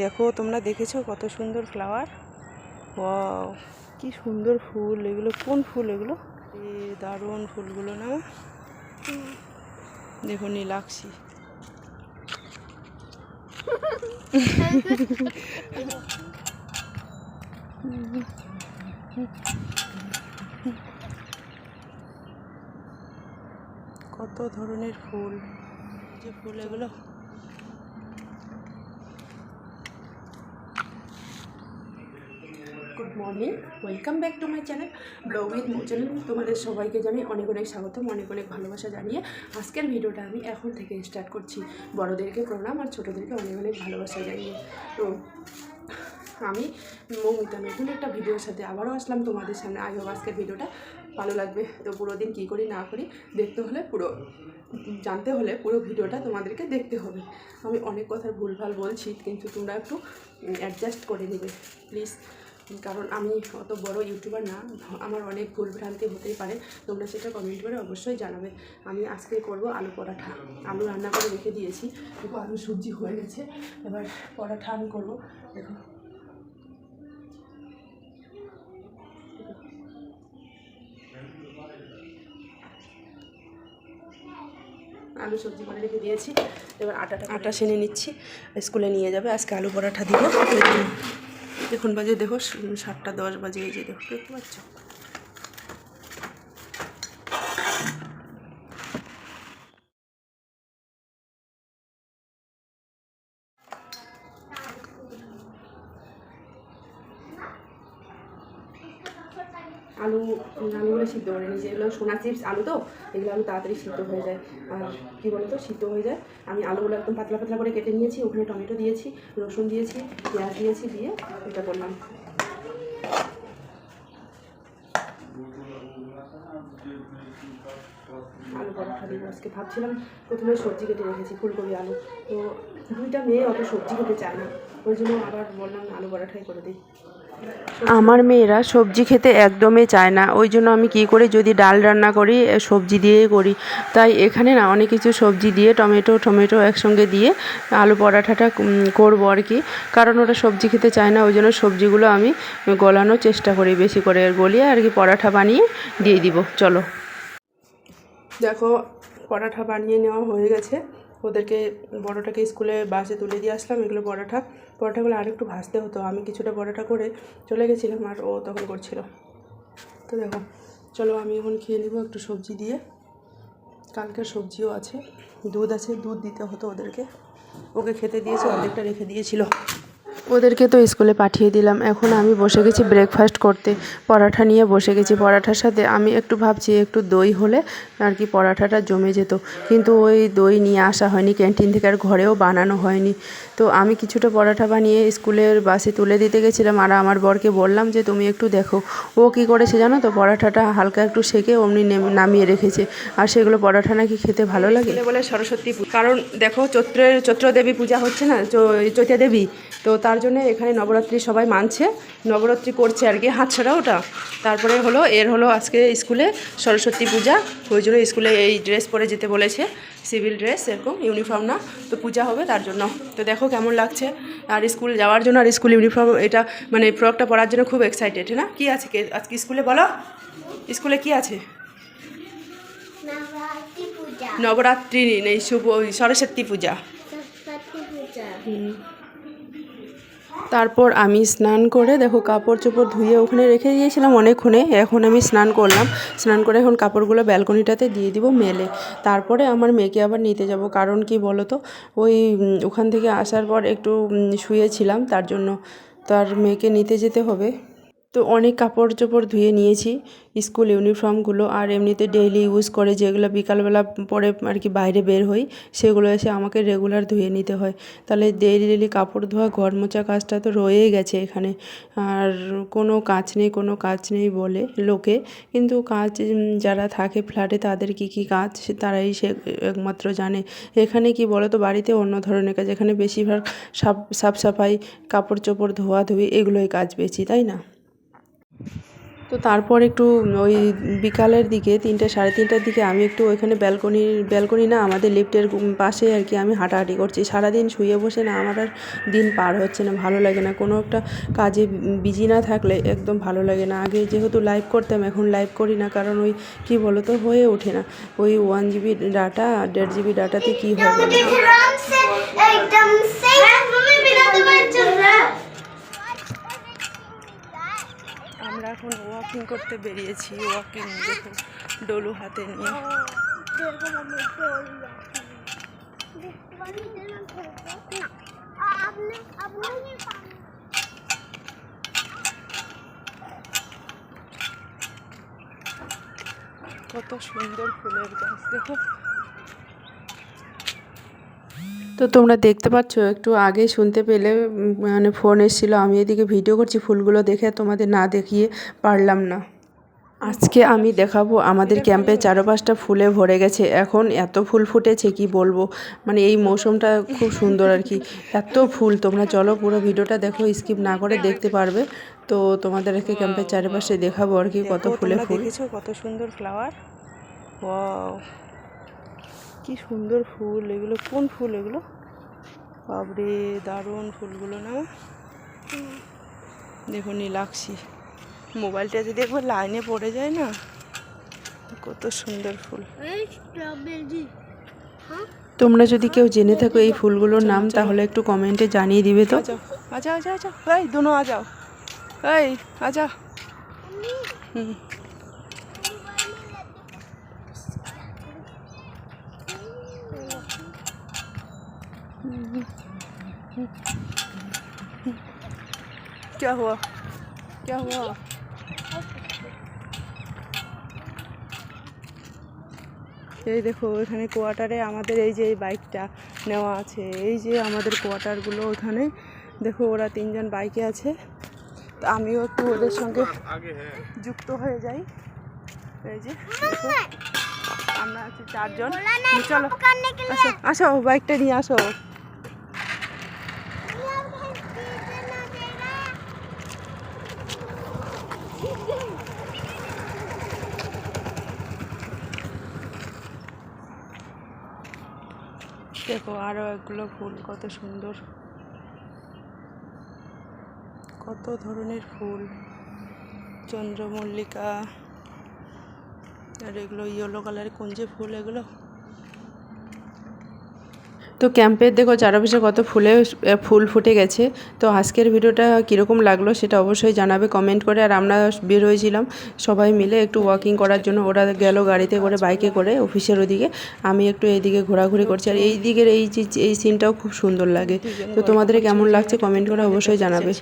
দেখো, তোমরা দেখেছ কত সুন্দর ফ্লাওয়ার ওয়াও কি সুন্দর ফুল। এগুলো কোন ফুল এগুলো? এ দারুণ ফুলগুলো না? দেখো, নীলাক্ষী। কত ধরনের ফুল। যে ফুল এগুলো good morning, welcome back to my channel, blog with Md channel. তোমাদের সবাইকে জানাই অনেক অনেক স্বাগতম, অনেক অনেক ভালোবাসা জানিয়ে আজকের ভিডিওটা আমি এখন থেকে স্টার্ট করছি। বড়োদেরকে প্রণাম আর ছোটোদেরকে অনেক অনেক ভালোবাসা জানিয়ে। তো, আমি মৌমিতা নতুন একটা ভিডিওর সাথে আবারও আসলাম তোমাদের সামনে। আই আজকের ভিডিওটা ভালো লাগবে। তো পুরো দিন কী করি না করি দেখতে হলে পুরো, জানতে হলে পুরো ভিডিওটা তোমাদেরকে দেখতে হবে। আমি অনেক কথা ভুলভাল বলছি, কিন্তু তোমরা একটু অ্যাডজাস্ট করে নেবে। প্লিজ কারণ আমি অত বড় ইউটিউবার না, আমার অনেক ভুলভ্রান্তি হতেই পারে, তোমরা সেটা কমেন্ট করে অবশ্যই জানাবে। আমি আজকে করব আলু পরাঠা আলু রান্না করে রেখে দিয়েছি। দেখো আলু সবজি হয়ে গেছে। এবার পরাঠা আমি করব। দেখো। আলু সবজি করে রেখে দিয়েছি। এবার আটাটা আটা সেনে নিচ্ছি। স্কুলে নিয়ে যাবে। আজকে আলু পরাঠা দিব। এখন বাজে দেখো সাতটা দশ বাজে এই যে দেখো দেখতে পাচ্ছ? আলু আলুগুলো সিদ্ধ করে নিয়েছি। এগুলো সোনা চিপস, আলু তো, এগুলো আলু তাড়াতাড়ি সিদ্ধ হয়ে যায়। আর কী বলতো, সিদ্ধ হয়ে যায়। আমি আলুগুলো একদম পাতলা পাতলা করে কেটে নিয়েছি, ওখানে টমেটো দিয়েছি, রসুন দিয়েছি, পেঁয়াজ দিয়েছি, দিয়ে এটা করলাম। আলু পরোটা দিব আজকে ভাবছিলাম প্রথমে সবজি কেটে রেখেছি, ফুলকপি, আলু। তো দুইটা মেয়ে অত সবজি খেতে চায় না। ওই জন্য আবার বললাম আলু করে দিই। আমার মেয়েরা সবজি খেতে একদমই চায় না। ওই জন্য আমি কি করি যদি ডাল রান্না করি সবজি দিয়েই করি। তাই এখানে না অনেক কিছু সবজি দিয়ে টমেটো টমেটো একসঙ্গে দিয়ে আলু পরাঠাটা করব আর কি। কারণ ওরা সবজি খেতে চায় না ওই জন্য সবজিগুলো আমি গলানোর চেষ্টা করি বেশি করে গলিয়ে আর কি পরাঠা বানিয়ে দিয়ে দিব। চলো। দেখো পরাঠা বানিয়ে নেওয়া হয়ে গেছে। ওদেরকে বড়োটাকে স্কুলে বাসে তুলে দিয়ে আসলাম এগুলো পরাঠা পরাঠাগুলো আরেকটু ভাজতে হতো। আমি কিছুটা পরোটা করে চলে গেছিলাম আর ও তখন করছিল। তো দেখো, চলো আমি এখন খেয়ে নেব একটু সবজি দিয়ে। কালকের সবজিও আছে। দুধ আছে, দুধ দিতে হতো ওদেরকে। ওকে খেতে দিয়েছে, অর্ধেকটা রেখে দিয়েছিল। ওদেরকে তো স্কুলে পাঠিয়ে দিলাম। এখন আমি বসে গেছি ব্রেকফাস্ট করতে। পরাঠা নিয়ে বসে গেছি। পরাঠার সাথে আমি একটু ভাবছি, একটু দই হলে আর কি পরাঠাটা জমে যেত। কিন্তু ওই দই নিয়ে আসা হয়নি। ক্যান্টিন থেকে আর ঘরেও বানানো হয়নি। তো আমি কিছুটা পরাঠা বানিয়ে স্কুলের বাসে তুলে দিতে গেছিলাম। আর আমার বরকে বললাম যে, তুমি একটু দেখো। ও কি করেছে জানো তো? পরাঠাটা হালকা একটু সেকে অমনি নেম- নামিয়ে রেখেছে। আর সেগুলো পরাঠা নাকি খেতে ভালো লাগে? বলে সরস্বতী কারণ দেখো চৈত্রের, চৈত্র দেবী পূজা হচ্ছে না? চৈতা দেবী। তো তার জন্য এখানে নবরাত্রি সবাই মানছে। নবরাত্রি করছে আর কি হাত ছাড়া ওটা। তারপরে হলো এর হলো আজকে স্কুলে সরস্বতী পূজা। ওই জন্য স্কুলে এই ড্রেস পরে যেতে বলেছে সিভিল ড্রেস এরকম ইউনিফর্ম না তো পূজা হবে তার জন্য। তো দেখো কেমন লাগছে। আর স্কুল যাওয়ার জন্য আর স্কুল ইউনিফর্ম এটা মানে ফ্রকটা পরার জন্য খুব এক্সাইটেড না? কি আছে কে আজকে স্কুলে বলো? স্কুলে কি আছে? নবরাত্রি নেই শুভ সরস্বতী পূজা। সরস্বতী পূজা। তারপর আমি স্নান করে দেখো কাপড় চোপড় ধুয়ে ওখানে রেখে দিয়েছিলাম অনেকক্ষণে, এখন আমি স্নান করলাম। স্নান করে এখন কাপড়গুলো ব্যালকনিটাতে দিয়ে দিব মেলে। তারপরে আমার মেয়েকে আবার নিতে যাব, কারণ কি বলো তো ওই ওখান থেকে আসার পর একটু শুয়েছিলাম, তার জন্য তার মেয়েকে নিতে যেতে হবে। তো অনেক কাপড় চোপড় ধুয়ে নিয়েছি, স্কুল ইউনিফর্মগুলো, আর এমনিতে ডেইলি ইউজ করে যেগুলো বিকালবেলা পরে আর কি বাইরে বের হই, সেগুলো এসে আমাকে রেগুলার ধুয়ে নিতে হয়। তাহলে ডেইলি ডেইলি কাপড় ধোয়া, ঘর মোছা কাজটা তো রয়েই গেছে এখানে। আর কোনো কাজ নেই, কোনো কাজ নেই বলে লোকে। কিন্তু কাজ যারা থাকে ফ্ল্যাটে তাদের কি কি কাজ তারাই সে একমাত্র জানে। এখানে কি বলো তো বাড়িতে অন্য ধরনের কাজ, এখানে বেশিরভাগ সাফ সাফ সাফাই কাপড় চোপড় ধোয়া ধুই এগুলোই কাজ বেশি, তাই না? তো তারপর একটু ওই বিকালের দিকে, তিনটে, সাড়ে তিনটার দিকে আমি একটু ওইখানে ব্যালকনি ব্যালকনি না, আমাদের লিফটের পাশে আর কি আমি হাঁটাহাঁটি করছি। সারাদিন শুয়ে বসে না, আমার আর দিন পার হচ্ছে না, ভালো লাগে না। কোনো একটা কাজে বিজি না থাকলে একদম ভালো লাগে না। আগে যেহেতু লাইভ করতাম, এখন লাইভ করি না, কারণ ওই কী বলো তো হয়ে ওঠে না। ওই ওয়ান জিবি ডাটা দেড় জিবি ডাটাতে কী হবে? এখন ওয়াকিং করতে বেরিয়েছি ওয়াকিং দেখো ডলু হাতে নিয়ে। কত সুন্দর ফুলের গাছ দেখো। তো তোমরা দেখতে পাচ্ছ একটু আগে শুনতে পেলে মানে ফোন এসেছিল আমি এদিকে ভিডিও করছি ফুলগুলো দেখে তোমাদের না দেখিয়ে পারলাম না। আজকে আমি দেখাবো আমাদের ক্যাম্পের চারপাশটা ফুলে ভরে গেছে এখন এত ফুল ফুটেছে কি বলব? মানে এই মৌসুমটা খুব সুন্দর আর কি। এত ফুল তোমরা চলো পুরো ভিডিওটা দেখো স্কিপ না করে দেখতে পারবে। তো তোমাদেরকে ক্যাম্পের চারপাশে দেখাবো আর কি কত ফুলে ফুল। কত সুন্দর ফ্লাওয়ার ওয়াও কি সুন্দর ফুল এগুলো কোন ফুল এগুলো? বাবরে দারুণ ফুলগুলো না? দেখুন লাগছি মোবাইলটা যদি একবার লাইনে পড়ে যায় না কত সুন্দর ফুল। তোমরা যদি কেউ জেনে থাকো এই ফুলগুলোর নাম তাহলে একটু কমেন্টে জানিয়ে দিবে তো। আচ্ছা আচ্ছা আচ্ছা, আচ্ছা। এই দোনো আ যাও। এই আচ্ছা। হুম। क्या हुआ क्या हुआ এই দেখো এখানে কোয়ার্টারে আমাদের এই যে এই বাইকটা নেওয়া আছে এই যে আমাদের কোয়ার্টারগুলো ওখানে দেখো ওরা তিনজন বাইকে আছে তো আমিও একটু ওদের সঙ্গে যুক্ত হয়ে যাই এই যে দেখো আমরা আছি চারজন চলো আসো আসো বাইকটা নিয়ে আসো দেখো আরও একগুলো ফুল, কত সুন্দর। কত ধরনের ফুল। চন্দ্রমল্লিকা, আর এগুলো ইয়েলো কালারের কোন যে ফুল এগুলো? তো ক্যাম্পের দেখো চারপাশে কত ফুলে ফুল ফুটে গেছে। তো আজকের ভিডিওটা কীরকম লাগল সেটা অবশ্যই জানাবে কমেন্ট করে। আর আমরা বের হয়েছিলাম সবাই মিলে একটু ওয়াকিং করার জন্য। ওরা গেল গাড়িতে করে বাইকে করে অফিসের ওদিকে। আমি একটু এইদিকে ঘোরাঘুরি করছি। আর এই দিকের এই এই সিনটাও খুব সুন্দর লাগে। তো তোমাদের কেমন লাগছে কমেন্ট করে অবশ্যই জানাবে।